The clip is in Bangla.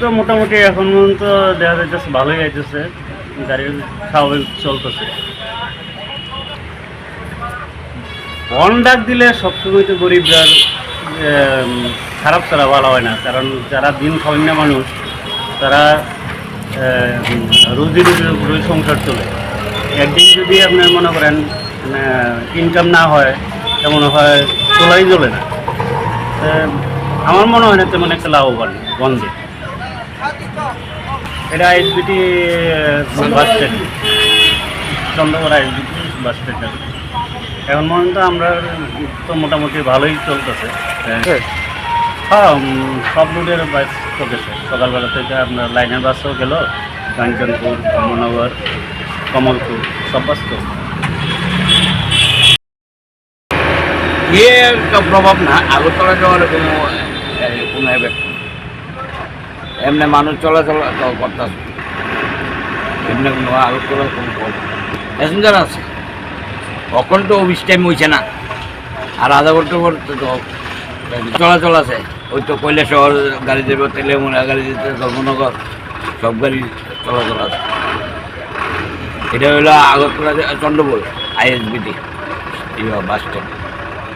তো মোটামুটি এখন পর্যন্ত দেখা যাইতেছে ভালোই যাইতেছে। গাড়ি স্বাভাবিক চলতেছে। হর্ন ডাক দিলে সবসময় তো গরিবরা এম, খারাপ ছাড়া ভালো হয় না। কারণ যারা দিন খাওয়ান না মানুষ তারা রুজি রুজির উপরে সংসার চলে। একদিন যদি আপনার মনে করেন ইনকাম না হয় তেমন হয় চলাই চলে না। আমার মনে হয় না তেমন একটা লাভবান গঞ্জে এটা ISBT bus stand Chandrakona ISBT bus stand এখন পর্যন্ত আমরা তো মোটামুটি ভালোই চলতেছে। হ্যাঁ সব রুটের বাস চলতেছে। সকালবেলা থেকে আপনার লাইনের বাসও গেল। কাঞ্চনপুর ধর্মনগর কমলপুর সব বাস তো ইয়ে একটা প্রভাব না আগরতলা যাওয়ার কোনো কোনো এফেক্ট এমনি মানুষ চলাচল করতেছে এমনি প্যাসেঞ্জার আছে কখন তো অফিস টাইম হয়েছে না। আর আধা ঘণ্টা পর তো চলাচল আছে। ওই তো কয়লা শহর, গাড়ি যাবে তেলেমুনা গাড়ি যেতে ধর্মনগর, সব গাড়ি চলাচল আছে। এটা হলো আগরতলা চন্দ্রবোল আইএসবিটি বাস স্ট্যান্ড